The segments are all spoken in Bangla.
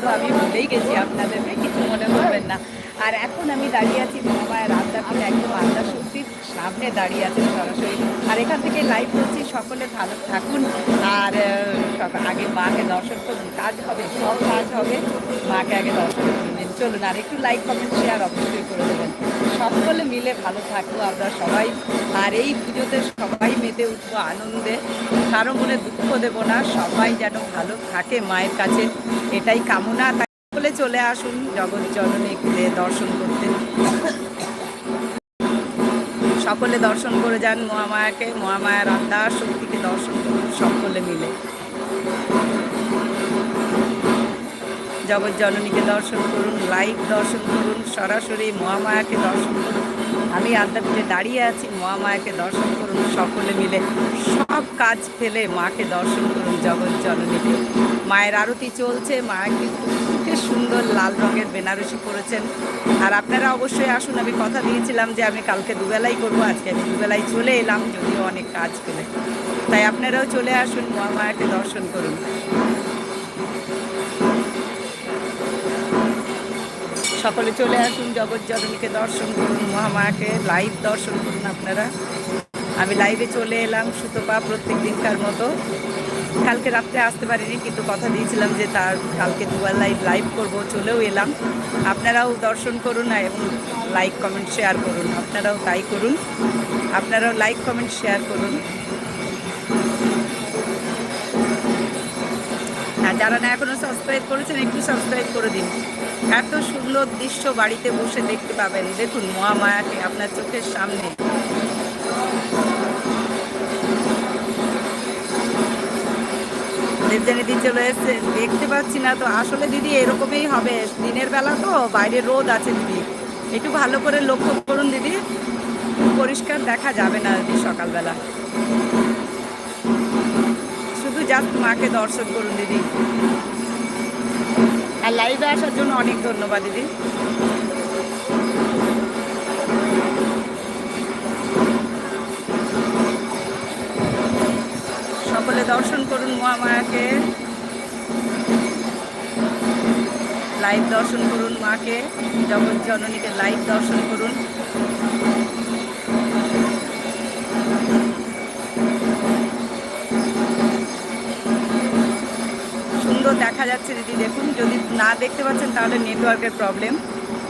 তো আমি ভুলেই গেছি আপনাদেরকে, কিছু মনে করবেন না। আর এখন আমি দাঁড়িয়ে আছি মহামায়ের আদ্যাপীঠ একদম আড্ডা শক্তির সামনে দাঁড়িয়ে আছেন সরাসরি। আর এখান থেকে লাইভ করছি, সকলে ভালো থাকুন। আর আগে মাকে দর্শন করুন। কাজ হবে, সব কাজ হবে। মাকে আগে দর্শন করবেন চলুন, আর একটু লাইক কমেন্ট শেয়ার অবশ্যই করে দেবেন। সকলে মিলে ভালো থাকব আমরা সবাই। আর এই পুজোতে সবাই মেতে উঠবো আনন্দে। কারও মনে দুঃখ দেবো না, সবাই যেন ভালো থাকে মায়ের কাছে। এটাই কামনা সকলে চলে আসুন জগৎ জননী দর্শন করতে। সকলে দর্শন করে যান মহামায়াকে, মহামায়ার আত্মার শক্তিকে দর্শন করুন সকলে মিলে। জগৎ জননীকে দর্শন করুন লাইভ দর্শন করুন, সরাসরি মহামায়াকে দর্শন করুন। আমি আদ্যাপীঠে দাঁড়িয়ে আছি, মহামায়াকে দর্শন করুন, সকলে মিলে সব কাজ ফেলে মাকে দর্শন করুন জগৎ জননীকে মায়ের আরতি চলছে, মা কিন্তু সুন্দর লাল রঙের বেনারসি করেছেন আর আপনারা অবশ্যই আসুন, আমি কথা দিয়েছিলাম যে আমি কালকে দুবেলাই করব, আজকে আমি দুবেলাই চলে এলাম, যদিও অনেক কাজ ফেলে। তাই আপনারাও চলে আসুন, মহামায়াকে দর্শন করুন। সকলে চলে আসুন, জগৎ জননীকে দর্শন করুন, মহামায়াকে লাইভ দর্শন করুন আপনারা। আমি লাইভে চলে এলাম সুতপা প্রত্যেক দিনকার মতো। কালকে রাত্রে আসতে পারিনি, কিন্তু কথা দিয়েছিলাম যে তার কালকে দুবার লাইভ লাইভ করব, চলেও এলাম। আপনারাও দর্শন করুন এবং লাইক কমেন্ট শেয়ার করুন। আপনারাও তাই করুন। আপনারাও লাইক কমেন্ট শেয়ার করুন। আর যারা না এখনও সাবস্ক্রাইব করেছেন, একটু সাবস্ক্রাইব করে দিন। এত সুন্দর দৃশ্য বাড়িতে বসে দেখতে পাবেন। দেখুন, মহামায়াকে আপনার চোখের সামনে। দেবজানি দিদি চলে এসছে। দেখতে পাচ্ছি না তো। আসলে দিদি, এরকমই হবে। দিনের বেলা তো বাইরে রোদ আছে দিদি। একটু ভালো করে লক্ষ্য করুন দিদি। পরিষ্কার দেখা যাবে না দিদি সকালবেলা। শুধু জাস্ট মাকে দর্শন করুন দিদি। আর লাইভে আসার জন্য অনেক ধন্যবাদ, দিদি। সকলে দর্শন করুন মহামায়াকে। লাইভ দর্শন করুন মাকে। জগৎ জননীকে লাইভ দর্শন করুন। সুন্দর দেখা যাচ্ছে, দিদি দেখুন, যদি না দেখতে পাচ্ছেন তাহলে নেটওয়ার্কের প্রবলেম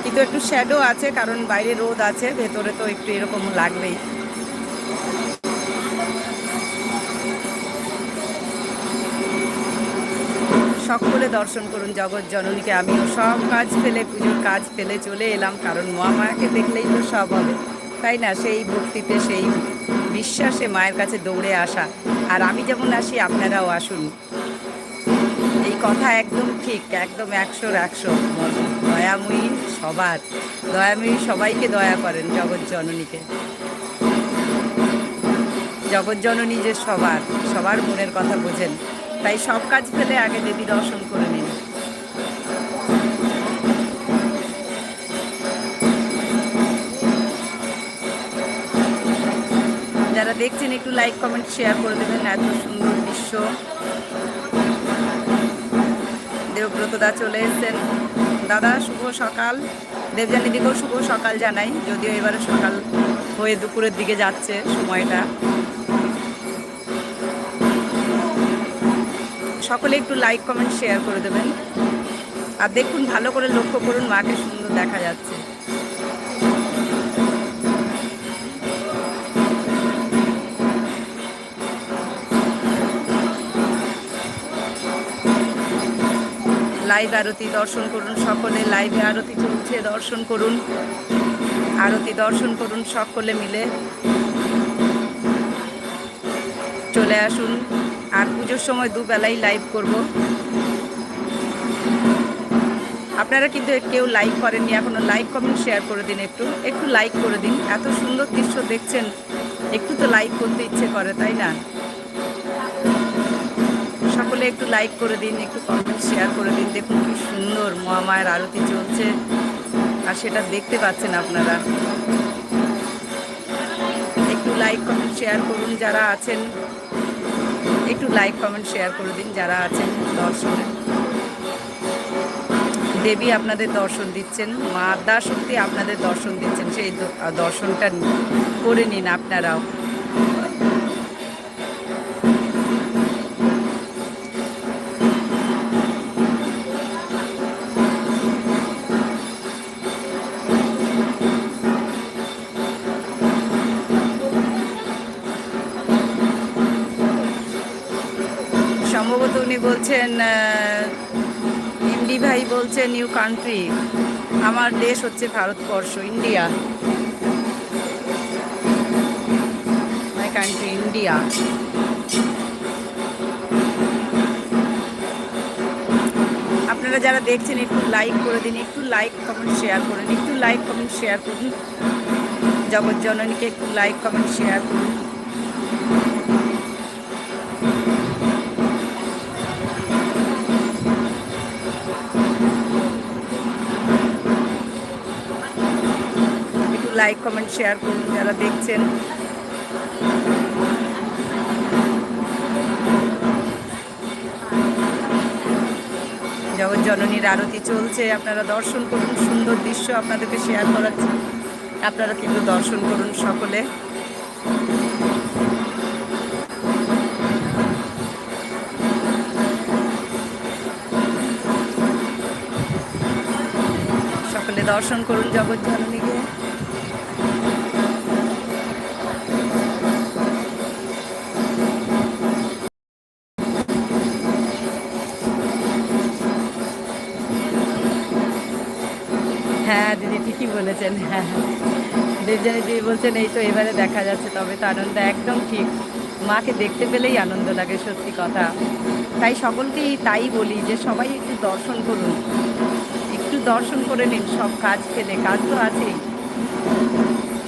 কিন্তু একটু শ্যাডো আছে, কারণ বাইরে রোদ আছে, ভেতরে তো একটু এরকম লাগবেই। সকলে দর্শন করুন জগৎ জননীকে। আমিও সব কাজ ফেলে, পুজোর কাজ ফেলে চলে এলাম, কারণ মহামায়াকে দেখলেই তো সব হবে। তাই না? সেই ভক্তিতে, সেই বিশ্বাসে মায়ের কাছে দৌড়ে আসা। আর আমি যেমন আসি, আপনারাও আসুন। এই কথা একদম ঠিক, একদম একশোর একশো। দয়াময়ী সবার, দয়াময়ী সবাইকে দয়া করেন জগৎ জননীকে। জগৎ জননী যে সবার সবার মনের কথা বোঝেন। তাই সব কাজ ফেলে আগে দেবী দর্শন করে নিন। যারা দেখছেন, একটু লাইক কমেন্ট শেয়ার করে দেবেন। এত সুন্দর দৃশ্য। দেবব্রত দা চলে এসেছেন। দাদা, শুভ সকাল। দেবজানি দিকেও শুভ সকাল জানাই। যদিও এবারে সকাল হয়ে দুপুরের দিকে যাচ্ছে সময়টা। সকলে একটু লাইক কমেন্ট শেয়ার করে দেবেন। আর দেখুন, ভালো করে লক্ষ্য করুন, মাকে সুন্দর দেখা যাচ্ছে। লাইভ আরতি দর্শন করুন, সকলে লাইভে আরতি চলছে, দর্শন করুন। আরতি দর্শন করুন, সকলে মিলে। চলে আসুন। আর পুজোর সময় দুবেলাই লাইভ করব। আপনারা কিন্তু কেউ লাইক করেননি, এখনও লাইক, কমেন্ট, শেয়ার করে দিন একটু। একটু লাইক করে দিন। এত সুন্দর দৃশ্য দেখছেন, একটু তো লাইক করতে ইচ্ছে করে, তাই না? সকলে একটু লাইক করে দিন, একটু কমেন্ট শেয়ার করে দিন। দেখুন কি সুন্দর মহামায়ের আরতি চলছে। আর সেটা দেখতে পাচ্ছেন আপনারা। একটু লাইক কমেন্ট শেয়ার করুন যারা আছেন। একটু লাইক কমেন্ট শেয়ার করে দিন যারা আছেন দর্শনে। দেবী আপনাদের দর্শন দিচ্ছেন, মা শক্তি আপনাদের দর্শন দিচ্ছেন। সেই দর্শনটা করে নিন আপনারাও। বলছেন এমডি ভাই বলছে নিউ কান্ট্রি আমার দেশ হচ্ছে Bharatvarsha India my country India আপনারা যারা দেখছেন, একটু লাইক করে দিন, একটু লাইক কমেন্ট শেয়ার করুন, একটু লাইক কমেন্ট শেয়ার করুন। জগৎ জননীকে একটু লাইক কমেন্ট শেয়ার করুন। লাইক কমেন্ট শেয়ার করুন যারা দেখছেন। জগৎ জননীর আরতি চলছে, আপনারা দর্শন করুন, সুন্দর দৃশ্য আপনাদেরকে শেয়ার করাচ্ছি আপনারা কিন্তু দর্শন করুন সকলে। সকলে দর্শন করুন জগৎ জননীকে বলেছেন হ্যাঁ। দিদি বলছেন, এই তো এবারে দেখা যাচ্ছে। তবে তো আনন্দ একদম ঠিক। মাকে দেখতে পেলেই আনন্দ লাগে, সত্যি কথা। তাই সকলকেই তাই বলি যে, সবাই একটু দর্শন করুন। একটু দর্শন করে নিন, সব কাজ ফেলে কাজ তো আছেই।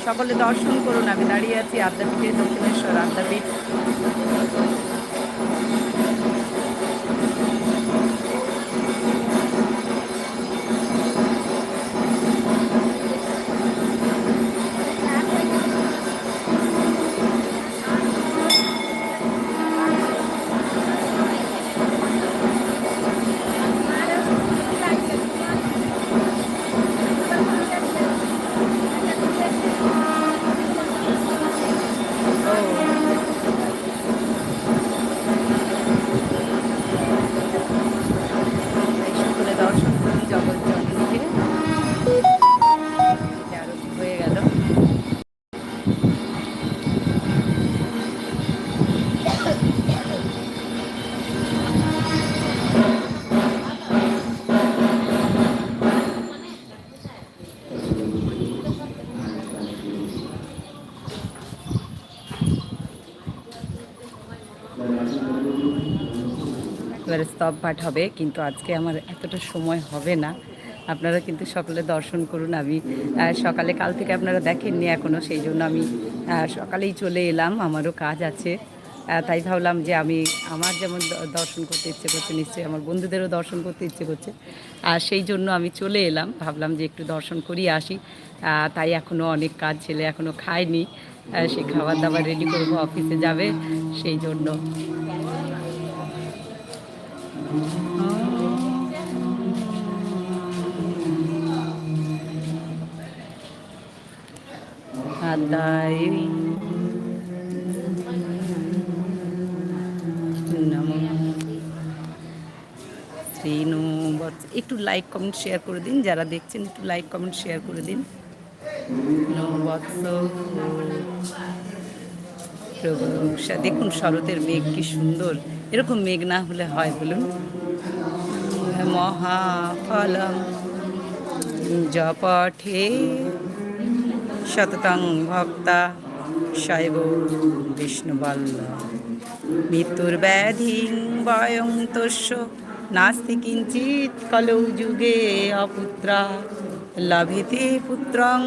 সকলে দর্শন করুন। আমি দাঁড়িয়ে আছি আদ্যাপীঠে দক্ষিণেশ্বর আদ্যাপীঠ। এবারে স্তব পাঠ হবে, কিন্তু আজকে আমার এতটা সময় হবে না। আপনারা কিন্তু সকলে দর্শন করুন, আমি সকালে কাল থেকে আপনারা দেখেননি এখনও সেই জন্য আমি সকালেই চলে এলাম, আমারও কাজ আছে। তাই ভাবলাম যে আমি, আমার যেমন দর্শন করতে ইচ্ছে করছে, নিশ্চয়ই আমার বন্ধুদেরও দর্শন করতে ইচ্ছে করছে। আর সেই জন্য আমি চলে এলাম, ভাবলাম যে একটু দর্শন করিয়ে আসি। তাই এখনও অনেক কাজ, ছেলে এখনও খায়নি। সে খাবার দাবার রেডি করব, অফিসে যাবে, সেই জন্য। একটু লাইক, কমেন্ট, শেয়ার করে দিন। যারা দেখছেন, একটু লাইক, কমেন্ট, শেয়ার করে দিন। দেখুন, শরতের মেঘ কি সুন্দর। এরকম মেঘ না হলে হয় বলুন। মহাফলম জপঠে শততং ভক্তা শৈব বিষ্ণুবল্ল। মৃত্যুর ব্যাধি বয়ং তস্য নাস্তি কিঞ্চিৎ কলৌ যুগে অপুত্রা। লভেতে পুত্রং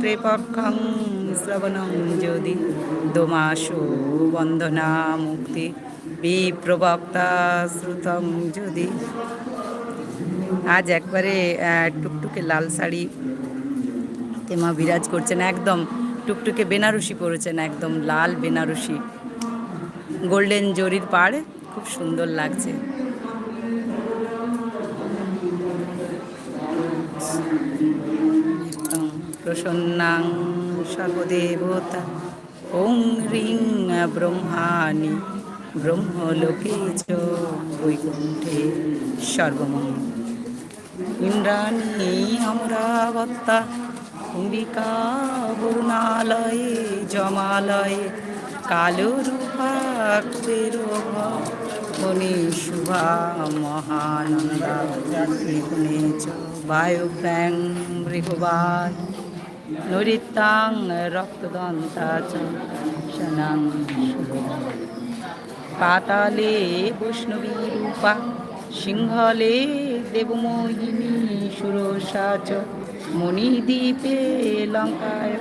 ত্রিপক্ষং শ্রবণং যদি দোমাসো বন্দনা মুক্তি। বিপ্রবক্তা শ্রুতং যদি। আজ একবারে টুকটুকে লাল শাড়ি তে মা বিরাজ করছেন একদম, টুকটুকে বেনারসি পরেছেন একদম, লাল বেনারসি। গোল্ডেন জরির পাড়, খুব সুন্দর লাগছে। প্রসন্নাং সর্বদেবতা, ওং রিং ব্রহ্মাণি, ব্রহ্মলোকে চ বৈকুণ্ঠে সর্বমঙ্গল। ইন্দ্রাণী অমরাবত্তা অম্বিকা বরুণালয়ে, জমালয়ে কালরূপাক্ষের মনি শুভা, মহানন্দা বায়ুব্যাং মৃগবায় নরিতাং, রক্তদন্তা চ শনাং শুভদা পাতালে বৈষ্ণবী রূপা, সিংহলে দেবমোহিনী সুরসা মণিদ্বীপে লঙ্কায়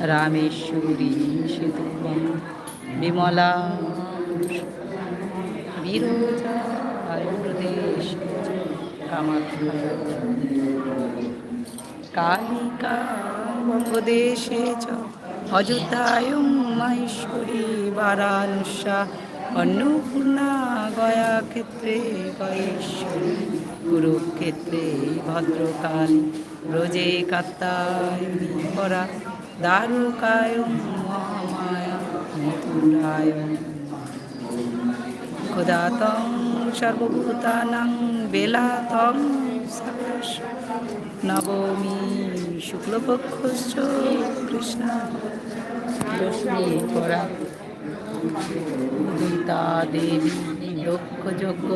রামেশ্বরী সেতুবং বিমলা আয়ুর্দেশ কামাখ্যা। চ। অযোধ্যায়ং মহেশ্বরী বারাণসা। অন্নপূর্ণা গয়া ক্ষেত্রে গয়েশ্বরী। কুরুক্ষেত্রে ভদ্রকালী ক্ষুদাতং সর্বভূতানাং বেলাতং নবমী শুক্লপক্ষশ্চ কৃষ্ণ। দশমী দেবী যজ্ঞ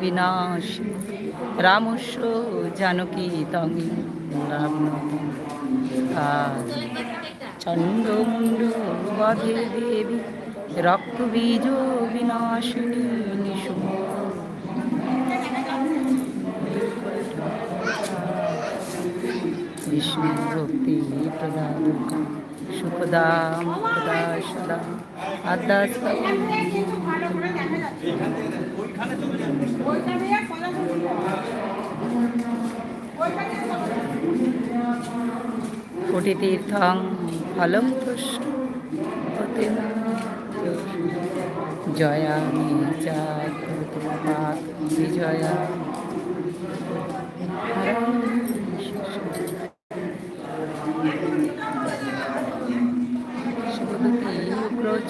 বিনাশ। রামস্য জানকী তং রাবণ চণ্ডমুণ্ড বধে দেবী রক্তবীজ বিনাশিনী নিশুভ বিষ্ণু ভক্তি প্রদাদুকা সুখদা মুখদা সদা আদাস কোটিতীর্থং ফলম তুষ্ট জয়া নিচা বিজয়া।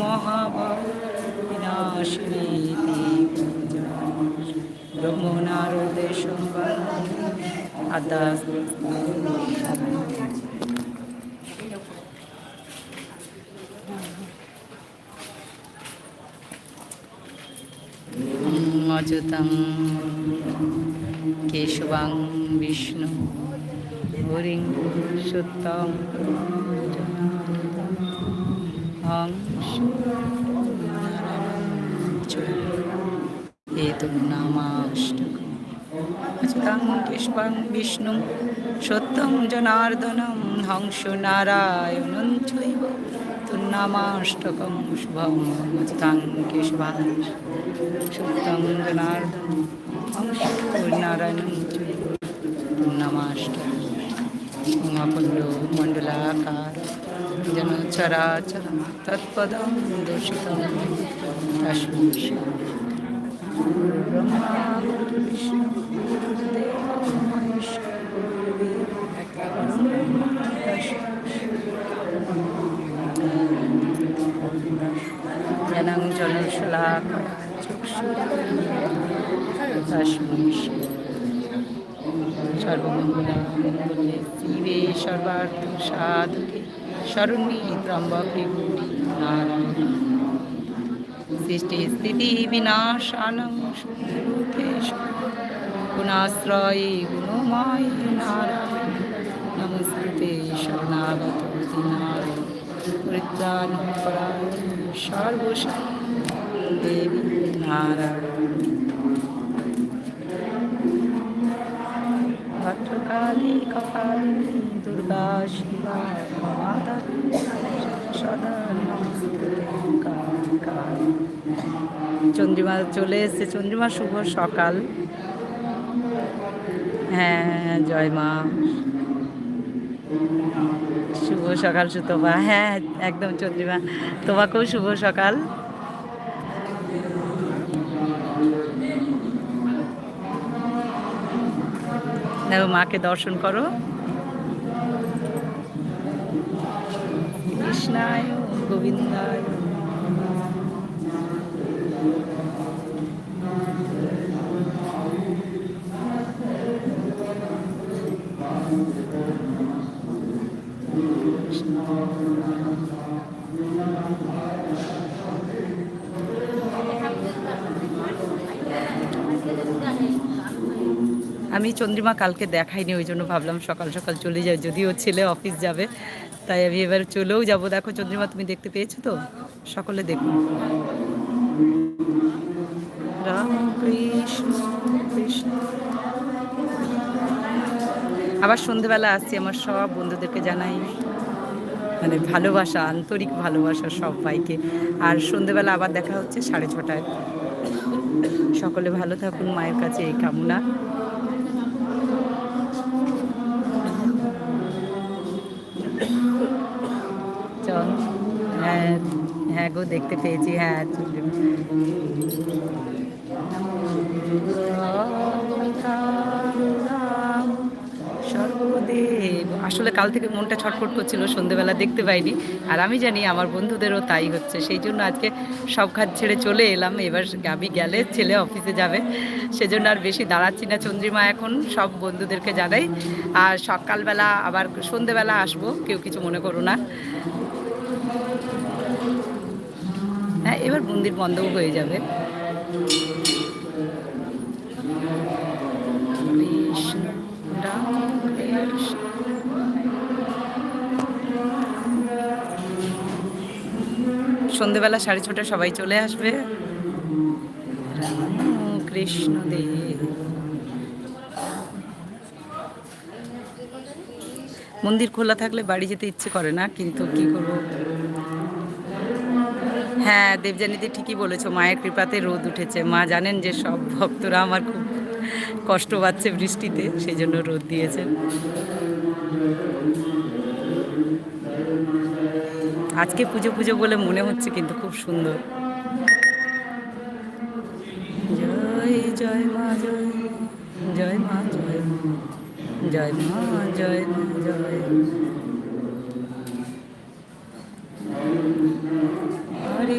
মহাভাব বিনাশিনী ব্রহ্মনারদে সম্বাদ আদাস অযুতং কেশবাং বিষ্ণু হরিং সত্যং। কেশবাং বিষ্ণু সত্যং জনার্দনম হংস নারায়ণং চৈব শুভম অচ্যুতাং কেশবাং সত্যং জনার্দন হংস নারায়ণং চৈব অপল্ল মণ্ডলাকার। যেন চরাচর তৎপদম গুরুদেব জনং জনশলাকা চক্ষুরস্মিন সর্বমঙ্গলে শিবে সর্বার্থ সাধকে শরণ্যে ত্রম্বকে গৌরী নারায়ণ সৃষ্টি স্থিতি বিনাশানং সুখেশ গুণাশ্রয়ে গুণময় নারায়ণ। নমস্তে শরণাগত নারায়ণ পরিত্রাণ পরায়ণ সর্বশী দেবী নারায়ণ। চন্দ্রিমা চলে এসেছে। চন্দ্রিমা শুভ সকাল। হ্যাঁ জয় মা। শুভ সকাল সুতপা। হ্যাঁ একদম চন্দ্রিমা। তোমাকেও শুভ সকাল। মাকে দর্শন করো। কৃষ্ণায় গোবিন্দায় আমি চন্দ্রিমা কালকে দেখাইনি, ওই জন্য ভাবলাম সকাল সকাল চলে যাই, যদিও ছেলে অফিস যাবে। তাই আমি এবার চলেও যাব। দেখো চন্দ্রিমা, তুমি দেখতে পেয়েছ তো? সকলে দেখুন রাম কৃষ্ণ। আবার সন্ধেবেলা আসছি আমার সব বন্ধুদেরকে জানাই। মানে ভালোবাসা, আন্তরিক ভালোবাসা সবাইকে আর সন্ধেবেলা আবার দেখা হচ্ছে সাড়ে ছটায়। সকলে ভালো থাকুন, মায়ের কাছে এই কামনা। গো দেখতে পেয়েছি হ্যাঁ। সর্বদেব। আসলে কাল থেকে মনটা ছটফট করছিল, সন্ধেবেলা দেখতে পাইনি। আর আমি জানি আমার বন্ধুদেরও তাই হচ্ছে, সেই জন্য আজকে সব খাত ছেড়ে চলে এলাম। এবার আমি গেলে ছেলে অফিসে যাবে, সেজন্য আর বেশি দাঁড়াচ্ছি না চন্দ্রিমা এখন, সব বন্ধুদেরকে জানাই। আর সকালবেলা আবার সন্ধেবেলা আসব, কেউ কিছু মনে করো না। হ্যাঁ এবার মন্দির বন্ধও হয়ে যাবে। সন্ধেবেলা সাড়ে ছটা সবাই চলে আসবে। কৃষ্ণ দেব মন্দির খোলা থাকলে বাড়ি যেতে ইচ্ছে করে না, কিন্তু কি করব? হ্যাঁ দেবজানিতে ঠিকই বলেছ, মায়ের কৃপাতে রোদ উঠেছে। মা জানেন যে সব ভক্তরা আমার খুব কষ্ট পাচ্ছে বৃষ্টিতে সেই জন্য রোদ দিয়েছেন। আজকে পুজো পুজো বলে মনে হচ্ছে কিন্তু খুব সুন্দর। জয় জয় মা, জয় জয় মা, জয় জয় মা, জয় জয় হরে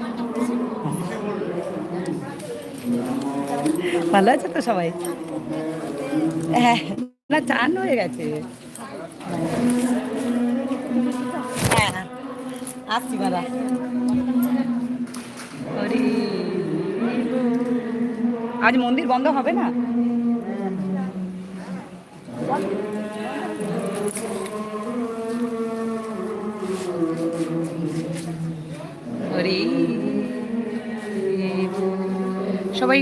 ভালো আছে তো সবাই? হ্যাঁ না, চান হয়ে গেছে। হ্যাঁ আসছি মারা আজ মন্দির বন্ধ হবে না?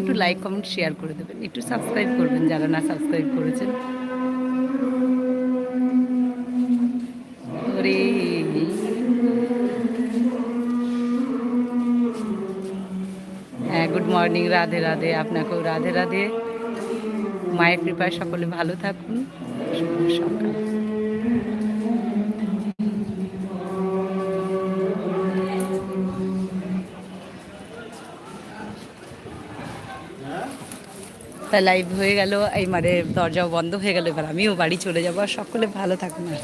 একটু লাইক কমেন্ট শেয়ার করে দেবেন। একটু সাবস্ক্রাইব করবেন যারা না সাবস্ক্রাইব করেছেন। হ্যাঁ গুড মর্নিং রাধে রাধে। আপনাকেও রাধে রাধে। মায়ের কৃপায় সকলে ভালো থাকুন। সকাল। তা লাইভ হয়ে গেল এই মানে দরজাও বন্ধ হয়ে গেল এবার আমিও বাড়ি চলে যাব। আর সকলে ভালো থাকুন আর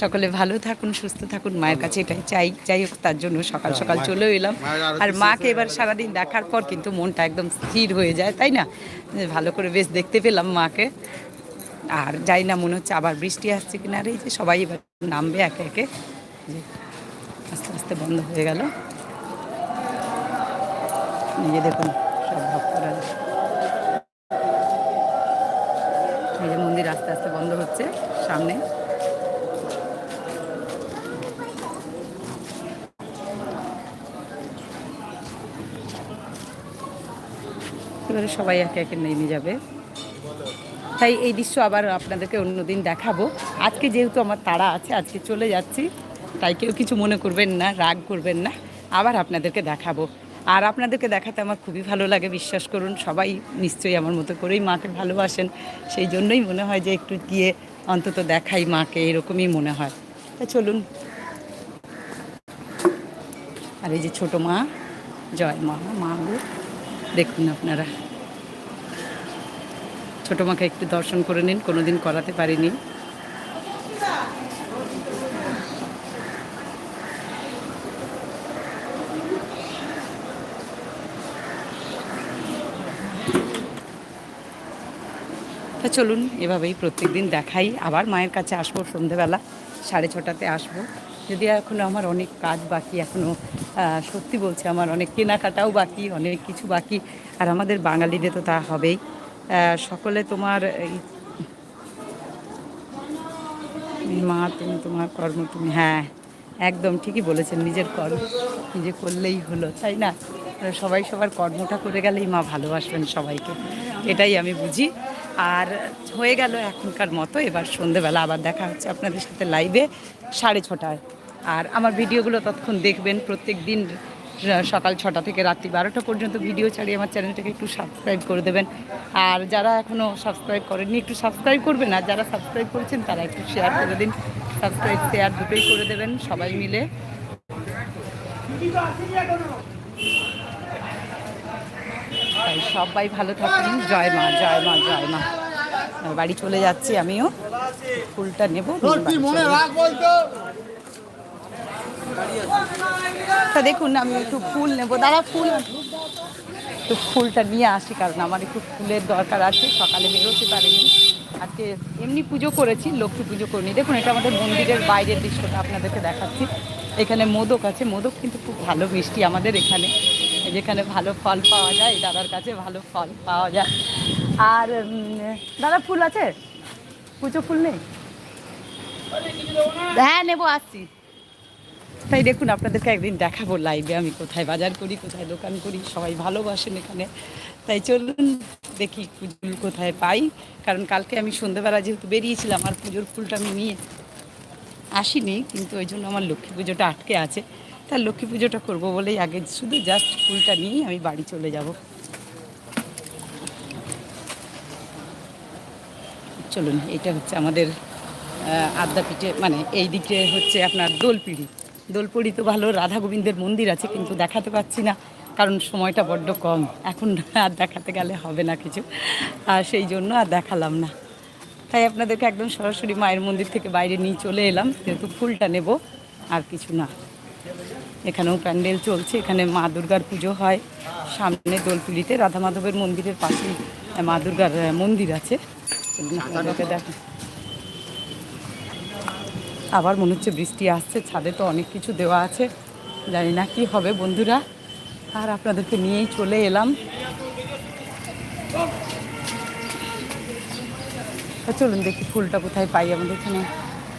সকলে ভালো থাকুন সুস্থ থাকুন। মায়ের কাছে এটাই চাই যাই হোক তার জন্য সকাল সকাল চলে এলাম। আর মাকে এবার সারাদিন দেখার পর কিন্তু মনটা একদম স্থির হয়ে যায় তাই না? ভালো করে বেশ দেখতে পেলাম মাকে। আর যাই না মনে হচ্ছে আবার বৃষ্টি আসছে কিনা। আর এই যে সবাই এবার নামবে একে একে। আস্তে আস্তে বন্ধ হয়ে গেল। যে দেখুন সব ভক্তরা। আস্তে আস্তে বন্ধ হচ্ছে সামনে। এবারে সবাই একে একে নেমে যাবে। তাই এই দৃশ্য আবার আপনাদেরকে অন্যদিন দেখাবো। আজকে যেহেতু আমার তাড়া আছে, আজকে চলে যাচ্ছি, তাই কেউ কিছু মনে করবেন না, রাগ করবেন না। আবার আপনাদেরকে দেখাবো। আর আপনাদেরকে দেখাতে আমার খুবই ভালো লাগে, বিশ্বাস করুন, সবাই নিশ্চয়ই আমার মতো করেই মাকে ভালোবাসেন। সেই জন্যই মনে হয় যে একটু গিয়ে অন্তত দেখাই মাকে, এরকমই মনে হয়। তা চলুন। আর এই যে ছোট মা, জয় মা মা গো, দেখুন আপনারা। ছোট মাকে একটু দর্শন করে নিন, কোনোদিন করাতে পারিনি। তা চলুন, এভাবেই প্রত্যেকদিন দেখাই। আবার মায়ের কাছে আসব, সন্ধেবেলা সাড়ে ছটাতে আসব। যদি এখনও আমার অনেক কাজ বাকি এখনও সত্যি বলছে আমার অনেক কেনাকাটাও বাকি, অনেক কিছু বাকি, আর আমাদের বাঙালিদের তো তা হবেই। সকলে তোমার মা, তুমি তোমার কর্ম, তুমি হ্যাঁ একদম ঠিকই বলেছেন, নিজের কর্ম নিজে করলেই হলো, তাই না? সবাই সবার কর্মটা করে গেলেই মা ভালোবাসবেন সবাইকে, এটাই আমি বুঝি। আর হয়ে গেল এখনকার মতো। এবার সন্ধেবেলা আবার দেখা হচ্ছে আপনাদের সাথে লাইভে সাড়ে ছটায়। আর আমার ভিডিওগুলো ততক্ষণ দেখবেন। প্রত্যেক দিন সকাল ছটা থেকে রাত্রি বারোটা পর্যন্ত ভিডিও ছাড়িয়ে আমার চ্যানেলটাকে একটু সাবস্ক্রাইব করে দেবেন। আর যারা এখনও সাবস্ক্রাইব করেননি, একটু সাবস্ক্রাইব করবেন। আর যারা সাবস্ক্রাইব করেছেন, তারা একটু শেয়ার করে দিন। সাবস্ক্রাইব শেয়ার দুটোই করে দেবেন সবাই মিলে। তাই সবাই ভালো থাকুন। জয় মা জয় মা জয় মা। বাড়ি চলে যাচ্ছি আমিও। ফুলটা নেব। তা দেখুন আমি একটু ফুল নেব। দাদা ফুল। তো ফুলটা নিয়ে আসি কারণ আমার একটু ফুলের দরকার আছে। সকালে বেরোতে পারিনি। আজকে এমনি পুজো করেছি লক্ষ্মী পুজো করিনি। দেখুন এটা আমাদের মন্দিরের বাইরের দৃশ্যটা আপনাদেরকে দেখাচ্ছি। এখানে মোদক আছে। মোদক কিন্তু খুব ভালো মিষ্টি আমাদের এখানে। যেখানে ভালো ফল পাওয়া যায়, দাদার কাছে ভালো ফল পাওয়া যায়। আর দাদা, ফুল আছে? পুজো ফুল নেই? হ্যাঁ নেব, আসছি। তাই দেখুন, আপনাদেরকে একদিন দেখাবো লাইভে আমি কোথায় বাজার করি, কোথায় দোকান করি, সবাই ভালোবাসেন এখানে। তাই চলুন দেখি ফুল কোথায় পাই। কারণ কালকে আমি সন্ধ্যেবেলা যেহেতু বেরিয়েছিলাম, আর পুজোর ফুলটা আমি নিয়ে আসিনি, কিন্তু ওই জন্য আমার লক্ষ্মী পুজোটা আটকে আছে। তার লক্ষ্মী পুজোটা করব বলেই আগে শুধু জাস্ট ফুলটা নিয়েই আমি বাড়ি চলে যাব। চলুন, এটা হচ্ছে আমাদের আদ্যাপীঠে মানে এই দিকে হচ্ছে আপনার দোলপিড়ি। দোলপিড়ি তো ভালো, রাধা গোবিন্দের মন্দির আছে, কিন্তু দেখাতে পাচ্ছি না, কারণ সময়টা বড্ড কম। এখন আর দেখাতে গেলে হবে না কিছু। আর সেই জন্য আর দেখালাম না। তাই আপনাদেরকে একদম সরাসরি মায়ের মন্দির থেকে বাইরে নিয়ে চলে এলাম, যেহেতু ফুলটা নেব, আর কিছু না। এখানেও প্যান্ডেল চলছে, এখানে মা দুর্গার পুজো হয়। সামনে দোলপিড়িতে রাধা মাধবের মন্দিরের পাশেই মা দুর্গার মন্দির আছে। দেখেন আবার মনে হচ্ছে বৃষ্টি আসছে, ছাদে তো অনেক কিছু দেওয়া আছে। জানি না কি হবে বন্ধুরা। আর আপনাদেরকে নিয়েই চলে এলাম। চলুন দেখি ফুলটা কোথায় পাই। আমাদের এখানে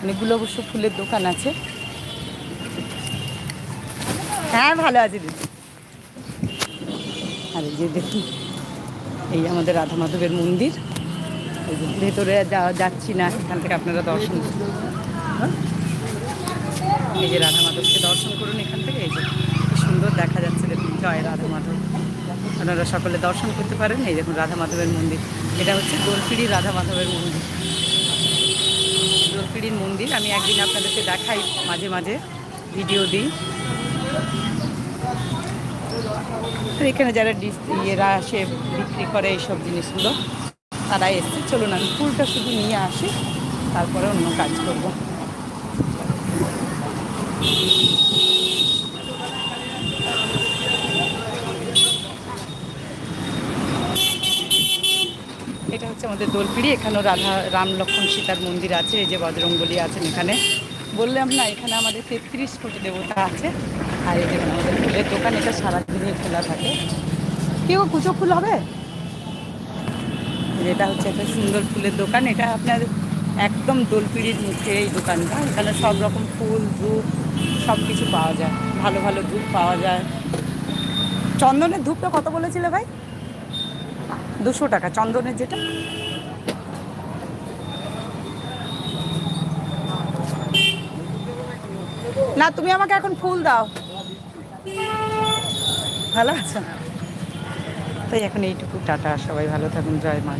অনেকগুলো অবশ্য ফুলের দোকান আছে। হ্যাঁ ভালো আছি দিদি। আর এই যে দেখি, এই আমাদের রাধা মাধবের মন্দির ভেতরে যাওয়া, যাচ্ছি না, এখান থেকে আপনারা দর্শন? এই যে রাধা মাধবকে দর্শন করুন এখান থেকে। এই যে সুন্দর দেখা যাচ্ছে, দেখুন, জয় রাধা মাধব আপনারা সকলে দর্শন করতে পারেন। এই দেখুন রাধা মাধবের মন্দির। এটা হচ্ছে দোলপিড়ি রাধা মাধবের মন্দির। দোলপিড়ির মন্দির। আমি একদিন আপনাদেরকে দেখাই, মাঝে মাঝে ভিডিও দিই। তো এখানে যারা ইয়েরা আসে, বিক্রি করে এইসব জিনিসগুলো তারা এসছে। চলুন আমি ফুলটা শুধু নিয়ে আসি, তারপরে অন্য কাজ করব। এটা হচ্ছে আমাদের দোলপিড়ি, এখানেও রাধা রাম লক্ষ্মণ সীতার মন্দির আছে, এই যে বজরঙ্গলি আছেন এখানে। বললাম না, এখানে আমাদের তেত্রিশ কোটি দেবতা আছে। আর এই যে আমাদের ফুলের দোকান, এটা সারাদিনই খোলা থাকে। কি গো কুচো ফুল হবে? এটা হচ্ছে একটা সুন্দর ফুলের দোকান। এটা আপনার একদম দোলপিড়ির মুখে এই দোকানটা। এখানে সব রকম ফুল, ধূপ, সব কিছু পাওয়া যায়। ভালো ভালো ধূপ পাওয়া যায়। চন্দনের ধূপটা কত বলেছিলে ভাই? দুশো টাকা, চন্দনের যেটা। না, তুমি আমাকে এখন ফুল দাও। ভালো আছো? তাই এখন এইটুকু টাটা সবাই ভালো থাকুন জয় মা।